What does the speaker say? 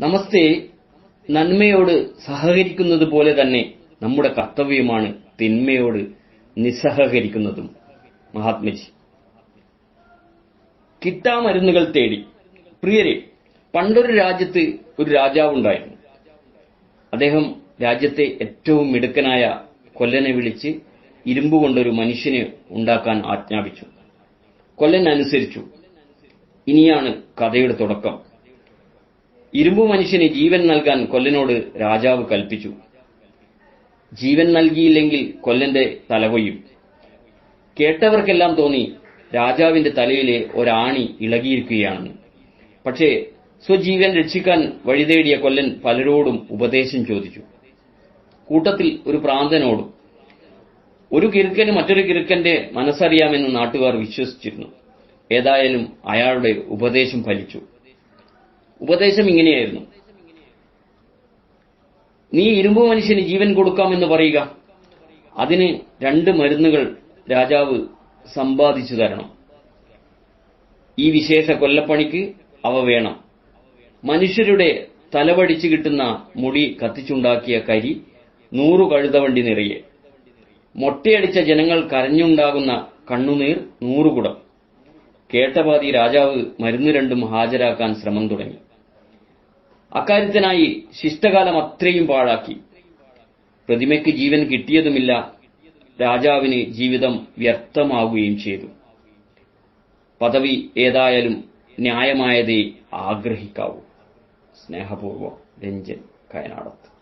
നമസ്തേ നന്മയോട് സഹകരിക്കുന്നത് പോലെ തന്നെ നമ്മുടെ കർത്തവ്യമാണ് തിന്മയോട് നിസ്സഹകരിക്കുന്നതും. മഹാത്മജി. കിട്ടാമരുന്നുകൾ തേടി. പ്രിയരെ പണ്ടൊരു രാജ്യത്ത് ഒരു രാജാവുണ്ടായിരുന്നു. അദ്ദേഹം രാജ്യത്തെ ഏറ്റവും മിടുക്കനായ കൊല്ലനെ വിളിച്ച് ഇരുമ്പ് കൊണ്ടൊരു മനുഷ്യനെ ഉണ്ടാക്കാൻ ആജ്ഞാപിച്ചു. കൊല്ലൻ അനുസരിച്ചു. ഇനിയാണ് കഥയുടെ തുടക്കം. ഇരുമ്പു മനുഷ്യന് ജീവൻ നൽകാൻ കൊല്ലനോട് രാജാവ് കൽപ്പിച്ചു. ജീവൻ നൽകിയില്ലെങ്കിൽ കൊല്ലന്റെ തലകൊയ്യും കേട്ടവർക്കെല്ലാം തോന്നി രാജാവിന്റെ തലയിലെ ഒരാണി ഇളകിയിരിക്കുകയാണെന്ന് പക്ഷേ സ്വജീവൻ രക്ഷിക്കാൻ വഴിതേടിയ കൊല്ലൻ പലരോടും ഉപദേശം ചോദിച്ചു. കൂട്ടത്തിൽ ഒരു പ്രാന്തനോടും ഒരു കിറുക്കന് മറ്റൊരു കിറുക്കന്റെ മനസ്സറിയാമെന്ന് നാട്ടുകാർ വിശ്വസിച്ചിരുന്നു. ഏതായാലും അയാളുടെ ഉപദേശം ഫലിച്ചു. ഉപദേശം ഇങ്ങനെയായിരുന്നു. നീ ഇരുമ്പു മനുഷ്യന് ജീവൻ കൊടുക്കാമെന്ന് പറയുക. അതിന് രണ്ട് മരുന്നുകൾ രാജാവ് സമ്പാദിച്ചു തരണം. ഈ വിശേഷ കൊല്ലപ്പണിക്ക് അവ വേണം. മനുഷ്യരുടെ തലവടിച്ചു കിട്ടുന്ന മുടി കത്തിച്ചുണ്ടാക്കിയ കരി നൂറു കഴുതവണ്ടി നിറയെ. മൊട്ടയടിച്ച ജനങ്ങൾ കരഞ്ഞുണ്ടാകുന്ന കണ്ണുനീർ നൂറുകുടം. കേട്ടപാതി രാജാവ് മരുന്ന് രണ്ടും ഹാജരാക്കാൻ ശ്രമം തുടങ്ങി. അക്കാര്യത്തിനായി ശിഷ്ടകാലം അത്രയും പാഴാക്കി. പ്രതിമയ്ക്ക് ജീവൻ കിട്ടിയതുമില്ല. രാജാവിന് ജീവിതം വ്യർത്ഥമാവുകയും ചെയ്തു. പദവി ഏതായാലും ന്യായമായതേ ആഗ്രഹിക്കാവൂ. സ്നേഹപൂർവം രഞ്ജൻ കയനാടത്ത്.